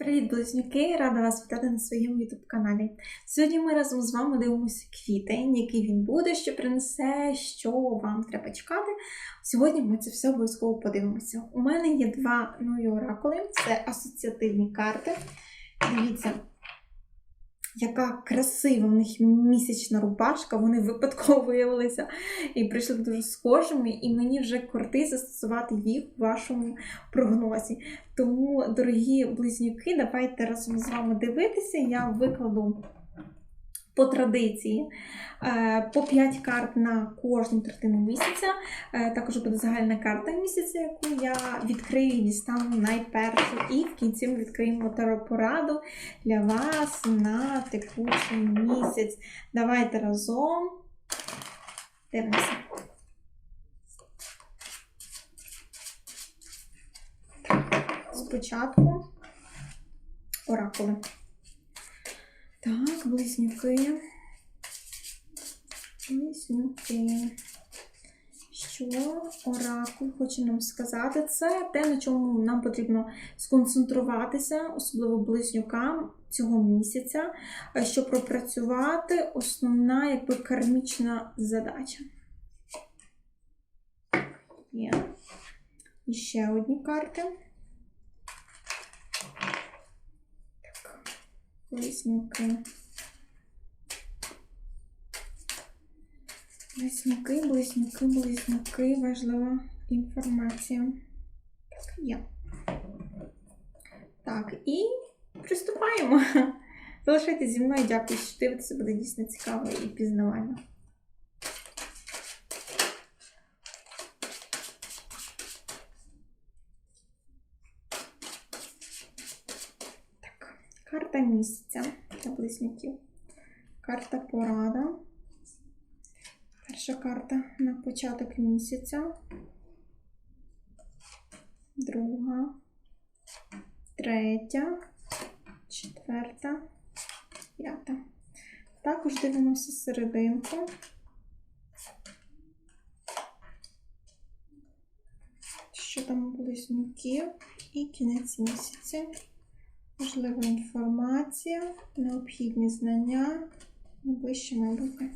Привіт, близнюки! Рада вас вітати на своєму youtube каналі. Сьогодні ми разом з вами дивимося квітень, який він буде, що принесе, що вам треба чекати. Сьогодні ми це все обов'язково подивимося. У мене є два нові оракули, це асоціативні карти. Дивіться, яка красива в них місячна рубашка, вони випадково виявилися і прийшли дуже схожими, і мені вже кортить застосувати їх у вашому прогнозі. Тому, дорогі близнюки, давайте разом з вами дивитися. Я викладу по традиції е, по 5 карт на кожну третину місяця. Е, Також буде загальна карта місяця, яку я відкрию і дістану найпершу. І в кінці ми відкриємо таропораду для вас на текущий місяць. Давайте разом дивимося. Спочатку оракули. Так, близнюки. Близнюки. Що оракул хоче нам сказати? Це те, на чому нам потрібно сконцентруватися, особливо близнюкам цього місяця, щоб пропрацювати основна якби кармічна задача. Є. І ще одні карти. Близнюки. Близнюки, близнюки, близнюки, важлива інформація. Так, є. Так, і приступаємо. Залишайтесь зі мною, дякую, що дивитеся, буде дійсно цікаво і пізнавально. Так, карта місяця для близнюків. Карта порада. Перша карта на початок місяця. Друга, третя, четверта, п'ята. Також дивимося серединку. Що там близнюків і кінець місяця. Важлива інформація, необхідні знання, найближче майбутнє.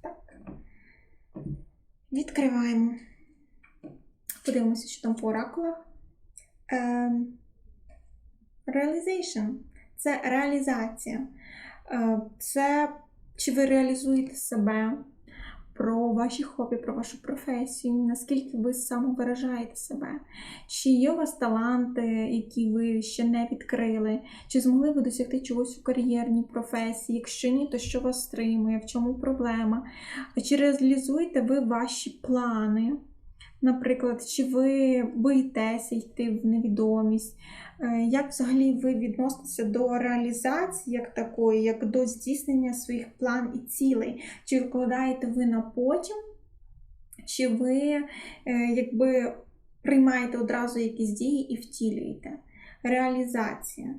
Так. Відкриваємо. Подивимося, що там по оракулах. Ем, Realization. Це реалізація. Е, Це чи ви реалізуєте себе про ваші хобі, про вашу професію, наскільки ви самовиражаєте себе, чи є у вас таланти, які ви ще не відкрили, чи змогли ви досягти чогось у кар'єрній професії? Якщо ні, то що вас стримує, в чому проблема? Чи реалізуєте ви ваші плани? Наприклад, чи ви боїтеся йти в невідомість? Е, Як взагалі ви відноситеся до реалізації як такої, як до здійснення своїх план і цілей? Чи відкладаєте ви на потім? Чи ви е, якби приймаєте одразу якісь дії і втілюєте? Реалізація.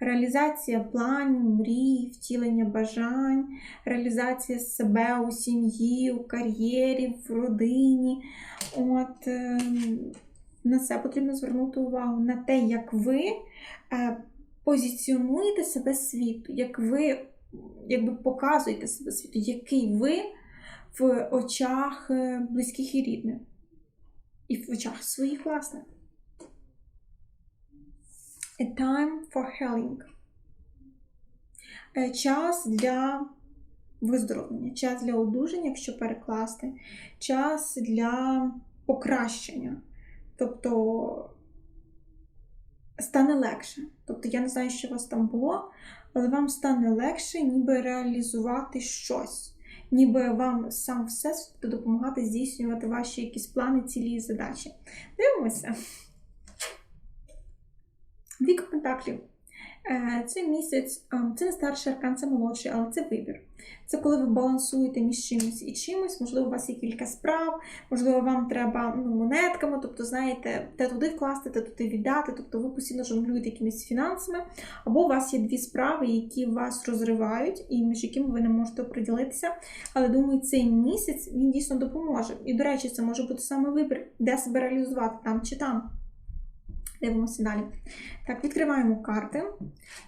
Реалізація планів, мрій, втілення бажань, реалізація себе у сім'ї, у кар'єрі, в родині. От е, на це потрібно звернути увагу на те, як ви е, позиціонуєте себе світу, як ви якби показуєте себе світу, який ви в очах е, близьких і рідних, і в очах своїх власних. A time for healing. Е, Час для виздоровлення, час для одужання, якщо перекласти, час для покращення. Тобто стане легше. Тобто, я не знаю, що у вас там було, але вам стане легше, ніби реалізувати щось. Ніби вам сам буде допомагати здійснювати ваші якісь плани, цілі і задачі. Дивимося. Пентаклів. Е, Це місяць, це не старший аркан, це молодший, але це вибір. Це коли ви балансуєте між чимось і чимось, можливо, у вас є кілька справ, можливо, вам треба ну, монетками, тобто, знаєте, те туди вкласти, те туди віддати, тобто ви постійно жонглюєте якимись фінансами, або у вас є дві справи, які вас розривають, і між якими ви не можете оприділитися. Але думаю, цей місяць він дійсно допоможе. І, до речі, це може бути саме вибір, де себе реалізувати, там чи там. Дивимося далі. Так, відкриваємо карти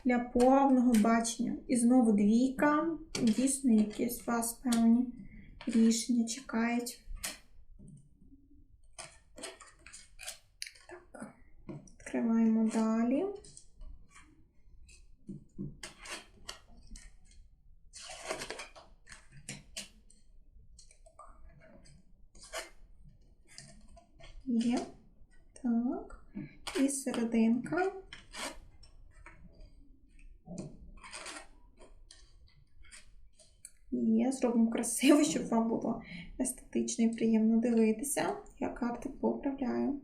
для повного бачення. І знову двійка. Дійсно, якісь вас певні рішення чекають. Так, відкриваємо далі. Є. Так. І серединка. Є, зробимо красиво, щоб вам було естетично і приємно дивитися. Я карти поправляю.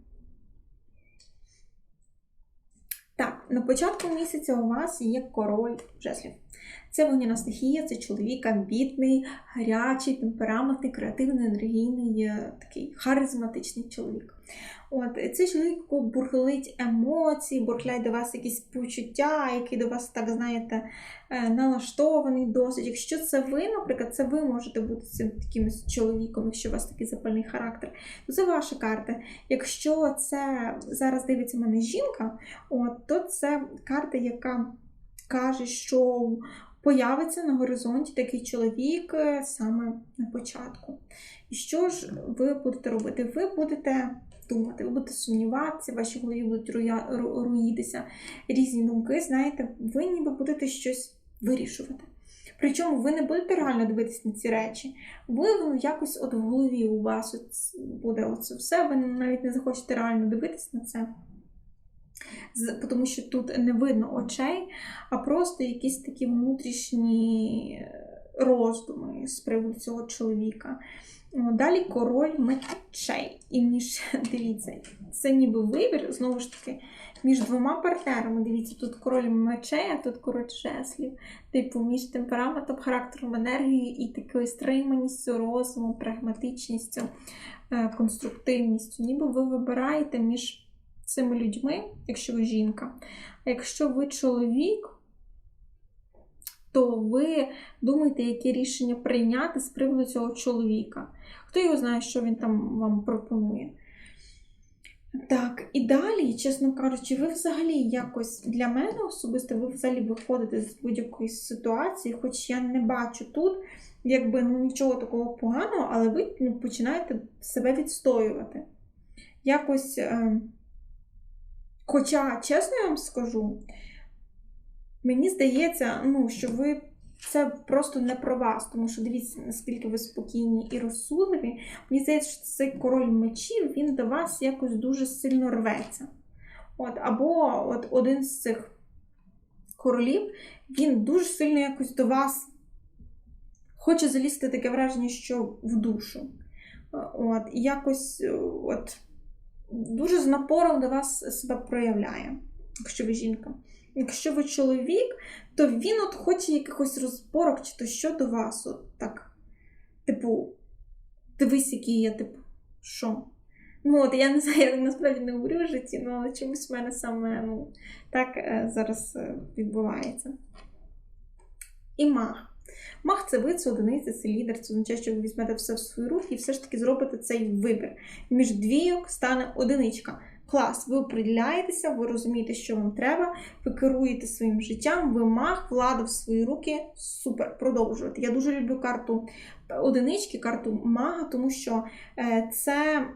Так, на початку місяця у вас є король жезлів. Це вогняна стихія, це чоловік амбітний, гарячий, темпераментний, креативний, енергійний, е, такий харизматичний чоловік. От цей чоловік бурхлить емоції, бурхляє до вас якісь почуття, який до вас, так знаєте, е, налаштований досить. Якщо це ви, наприклад, це ви можете бути цим таким чоловіком, якщо у вас такий запальний характер, то це ваша карта. Якщо це зараз дивиться мене жінка, от, то це карта, яка каже, що появиться на горизонті такий чоловік е, саме на початку. І що ж ви будете робити? Ви будете думати, ви будете сумніватися, ваші голові будуть руїтися різні думки, знаєте, ви ніби будете щось вирішувати. Причому ви не будете реально дивитися на ці речі. Ви воно якось от в голові у вас от буде оце все, ви навіть не захочете реально дивитися на це. Тому що тут не видно очей, а просто якісь такі внутрішні роздуми з приводу цього чоловіка. Далі король мечей. І між, дивіться, це ніби вибір, знову ж таки, між двома партнерами. Дивіться, тут король мечей, а тут король жеслів. Типу, між темпераментом, характером енергії і такою стриманістю, розумом, прагматичністю, е, конструктивністю. Ніби ви вибираєте між цими людьми, якщо ви жінка. А якщо ви чоловік, то ви думаєте, яке рішення прийняти з приводу цього чоловіка. Хто його знає, що він там вам пропонує? Так, і далі, чесно кажучи, ви взагалі якось для мене особисто, ви взагалі виходите з будь-якої ситуації, хоч я не бачу тут якби ну, нічого такого поганого, але ви ну, починаєте себе відстоювати. Якось. Е... Хоча, чесно я вам скажу, мені здається, ну, що ви це просто не про вас, тому що дивіться, наскільки ви спокійні і розсудливі. Мені здається, що цей король мечів він до вас якось дуже сильно рветься. От, Або от один з цих королів, він дуже сильно якось до вас хоче залізти таке враження, що в душу. От, І якось от, дуже з напором до вас себе проявляє, якщо ви жінка. Якщо ви чоловік, то він от хоче якихось розборок, чи то що до вас. От так. Типу, дивись, який я, типу, що? Ну, от я не знаю, я насправді не говорю в житті, ну, але чомусь в мене саме ну, так е, зараз е, відбувається. І маг. Маг це ви, це одиниця, це лідер, це означає, що ви візьмете все в свої руки і все ж таки зробите цей вибір. Між двійок стане одиничка. Клас, ви оприділяєтеся, ви розумієте, що вам треба, ви керуєте своїм життям, ви маг, влада в свої руки. Супер, продовжувати. Я дуже люблю карту одинички, карту мага, тому що е, це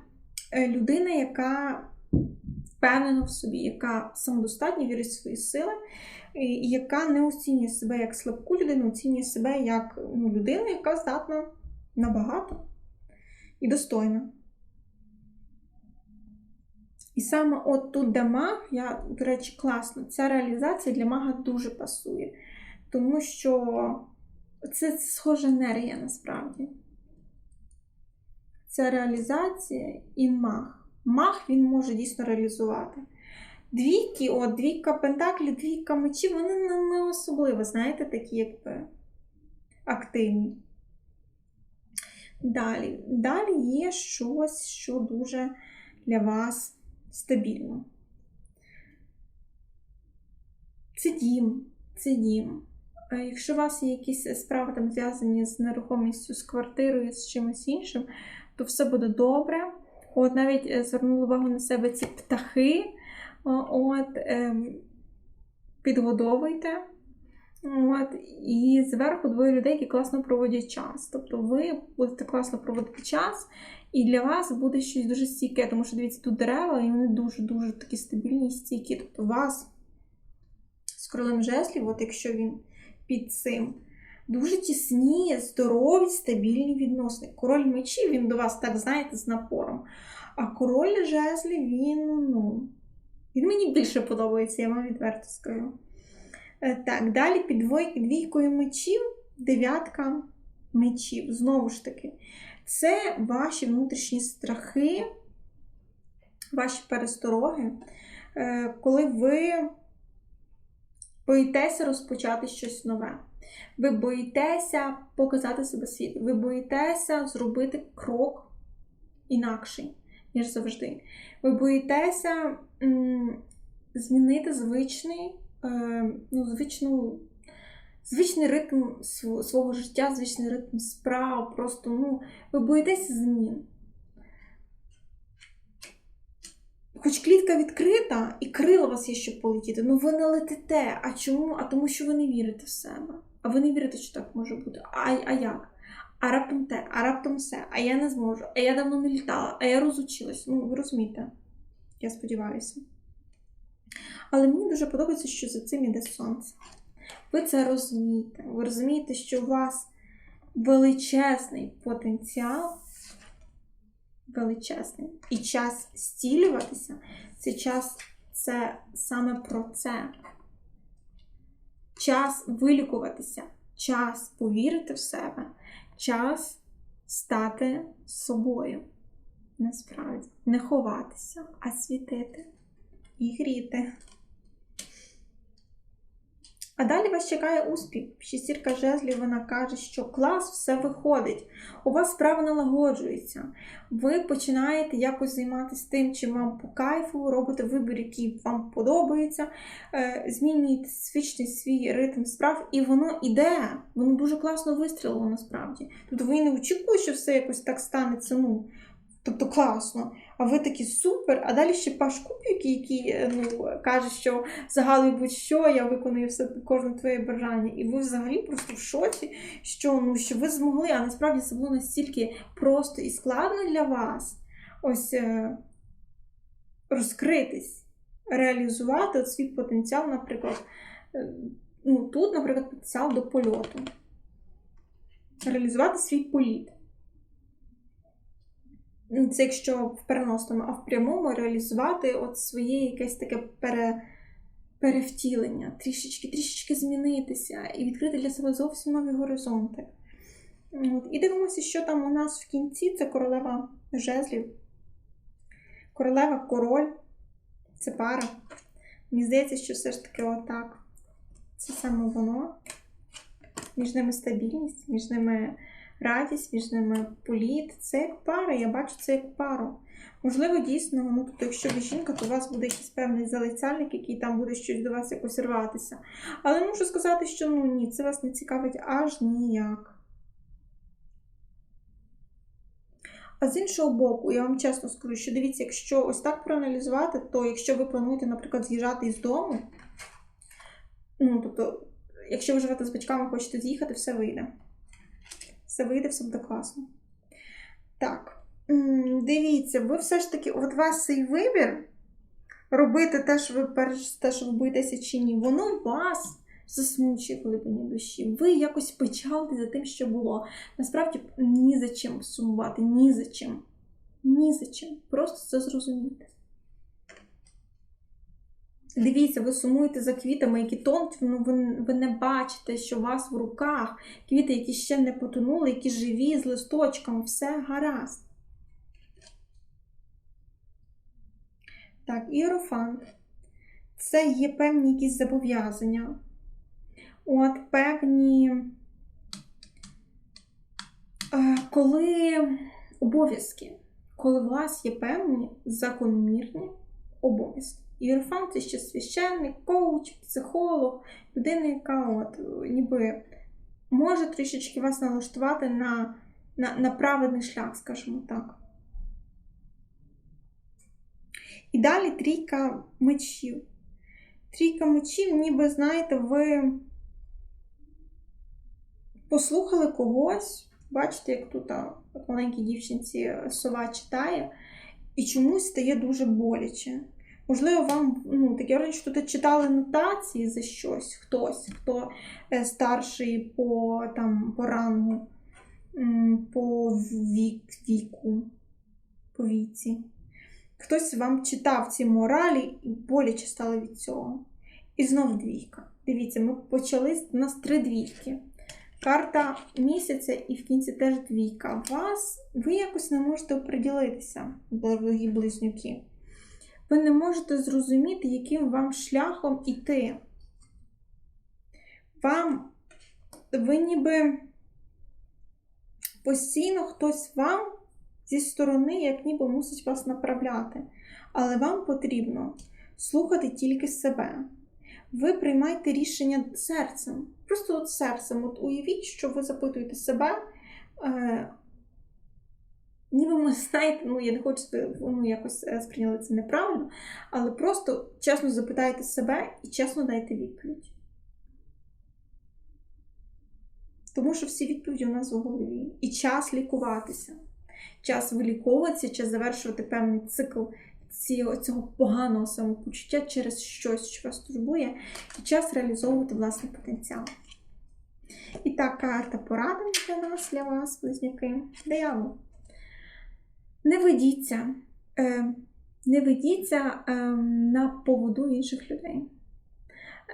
е, людина, яка впевнена в собі, яка самодостатньо вірить в свої сили, і яка не оцінює себе як слабку людину, оцінює себе як ну, людину, яка здатна набагато і достойна. І саме от тут, де маг, я, до речі, класно, ця реалізація для мага дуже пасує. Тому що це схожа енергія насправді. Ця реалізація і маг. Маг він може дійсно реалізувати. Двійки, от, двійка пентаклів, двійка мечів, вони не особливо, знаєте, такі, якби активні. Далі. Далі є щось, що дуже для вас стабільно. Це дім, це дім. Якщо у вас є якісь справи там зв'язані з нерухомістю, з квартирою, з чимось іншим, то все буде добре. От навіть е, звернули увагу на себе ці птахи. От, ем, підгодовуйте. От, І зверху двоє людей, які класно проводять час. Тобто ви будете класно проводити час, і для вас буде щось дуже стійке, тому що дивіться, тут дерева, і вони дуже-дуже такі стабільні і стійкі. Тобто вас з королем жеслів, от якщо він під цим, дуже тісні, здорові, стабільні відносини. Король мечів, він до вас, так знаєте, з напором. А король жезлів, він, ну, він мені більше подобається, я вам відверто скажу. Е, так, далі під двійкою мечів, дев'ятка мечів. Знову ж таки, це ваші внутрішні страхи, ваші перестороги, е, коли ви боїтеся розпочати щось нове. Ви боїтеся показати себе світу, ви боїтеся зробити крок інакший, ніж завжди. Ви боїтеся змінити звичний Е, ну, звичну, звичний ритм свого життя, звичний ритм справ. Просто ну, ви боїтеся змін. Хоч клітка відкрита і крила у вас є, щоб полетіти, ну ви не летите. А чому? А тому, що ви не вірите в себе. А ви не вірите, що так може бути. А а як? А раптом те, а раптом все, а я не зможу, а я давно не літала, а я розучилась. Ну, ви розумієте, я сподіваюся. Але мені дуже подобається, що за цим іде сонце. Ви це розумієте. Ви розумієте, що у вас величезний потенціал, величезний. І час стілюватися, це час це саме про це. Час вилікуватися, час повірити в себе, час стати собою. Насправді, не ховатися, а світити і гріти. А далі вас чекає успіх. Шістірка жезлів вона каже, що клас, все виходить, у вас справа налагоджується. Ви починаєте якось займатися тим, чим вам по кайфу, робите вибір, який вам подобається, е, змінюєте свічний свій ритм справ, і воно іде, воно дуже класно вистрілило насправді. Тобто ви не очікуєте, що все якось так станеться. ну, Тобто класно. А ви такі супер. А далі ще Паш Кубік, який е, ну, каже, що загалуй будь-що, я виконую все кожне твоє бажання. І ви взагалі просто в шоці, що ну, що ви змогли, а насправді це було настільки просто і складно для вас ось е, розкритись, реалізувати от свій потенціал, наприклад, е, ну, тут, наприклад, потенціал до польоту. Реалізувати свій політ. Ну, це якщо в переносному, а в прямому реалізувати от своє якесь таке пере, перевтілення, трішечки, трішечки змінитися і відкрити для себе зовсім нові горизонти. От. І дивимося, що там у нас в кінці це королева жезлів. Королева король це пара. Мені здається, що все ж таки отак. Це саме воно. Між ними стабільність, між ними радість між ними політ. Це як пара, я бачу це як пару. Можливо, дійсно, ну, тобто, якщо ви жінка, то у вас буде якийсь певний залицяльник, який там буде щось до вас якось рватися. Але можу сказати, що ну ні, це вас не цікавить аж ніяк. А з іншого боку, я вам чесно скажу, що дивіться, якщо ось так проаналізувати, то якщо ви плануєте, наприклад, з'їжджати із дому, ну, тобто, якщо ви живете з батьками, хочете з'їхати, все вийде все вийде, все буде класно. Так, дивіться, ви все ж таки, от вас цей вибір робити те, що ви перш те, що ви боїтеся чи ні, воно вас засмучує в глибині душі. Ви якось печалите за тим, що було. Насправді ні за чим сумувати, ні за чим. Ні за чим. Просто це зрозуміти. Дивіться, ви сумуєте за квітами, які тонуть, ну, ви, ви не бачите, що у вас в руках квіти, які ще не потонули, які живі, з листочками, все гаразд. Так, іерофант. Це є певні якісь зобов'язання. От певні, е, коли обов'язки, коли у вас є певні закономірні обов'язки. Єрофан це ще священник, коуч, психолог, людина, яка от, ніби може трішечки вас налаштувати на, на, на правильний шлях, скажімо так. І далі трійка мечів. Трійка мечів, ніби, знаєте, ви послухали когось, бачите, як тут маленькій дівчинці сова читає, і чомусь стає дуже боляче. Можливо, вам ну, таке враження, що тут читали нотації за щось, хтось, хто е, старший по, там, по рангу, по вік, віку, по віці. Хтось вам читав ці моралі і боляче стало від цього. І знов двійка. Дивіться, ми почали, у нас три двійки. Карта місяця і в кінці теж двійка. Вас ви якось не можете оприділитися, дорогі близнюки. Ви не можете зрозуміти, яким вам шляхом іти. Вам, ви ніби постійно хтось вам зі сторони, як ніби мусить вас направляти. Але вам потрібно слухати тільки себе. Ви приймайте рішення серцем. Просто от серцем. От уявіть, що ви запитуєте себе. Е, Ніби ви знаєте, ну я не хочу, щоб ну, якось е, сприйняли це неправильно, але просто чесно запитайте себе і чесно дайте відповідь. Тому що всі відповіді у нас в голові. І час лікуватися, час виліковуватися, час завершувати певний цикл цього поганого самопочуття через щось, що вас турбує, і час реалізовувати власний потенціал. І так, карта порада для нас, для вас, близнюки. Диявол. Не ведіться, е, не ведіться е, на поводу інших людей.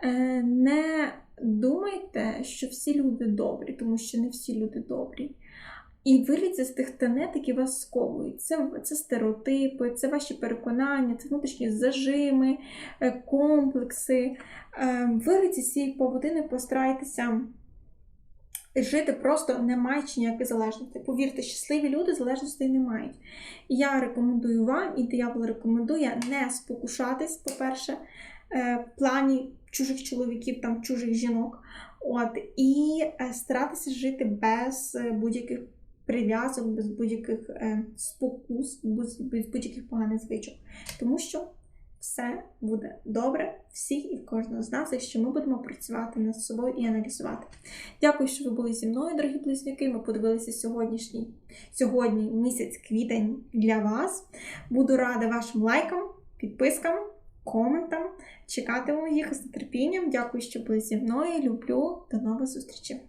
Е, не думайте, що всі люди добрі, тому що не всі люди добрі. І виліться з тих тенет, які вас сковують. Це, це стереотипи, це ваші переконання, це внутрішні зажими, комплекси. Виліться з цієї поводини, постарайтеся жити просто не маючи ніякої залежності. Повірте, щасливі люди залежності не мають. Я рекомендую вам, і диявол рекомендує не спокушатись, по-перше, в плані чужих чоловіків, там, чужих жінок. От, І старатися жити без будь-яких прив'язок, без будь-яких спокус, без будь-яких поганих звичок. Тому що все буде добре всіх і в кожного з нас, якщо ми будемо працювати над собою і аналізувати. Дякую, що ви були зі мною, дорогі близнюки. Ми подивилися сьогоднішній сьогодні місяць квітень для вас. Буду рада вашим лайкам, підпискам, коментам. Чекатиму їх з нетерпінням. Дякую, що були зі мною. Люблю. До нових зустрічей!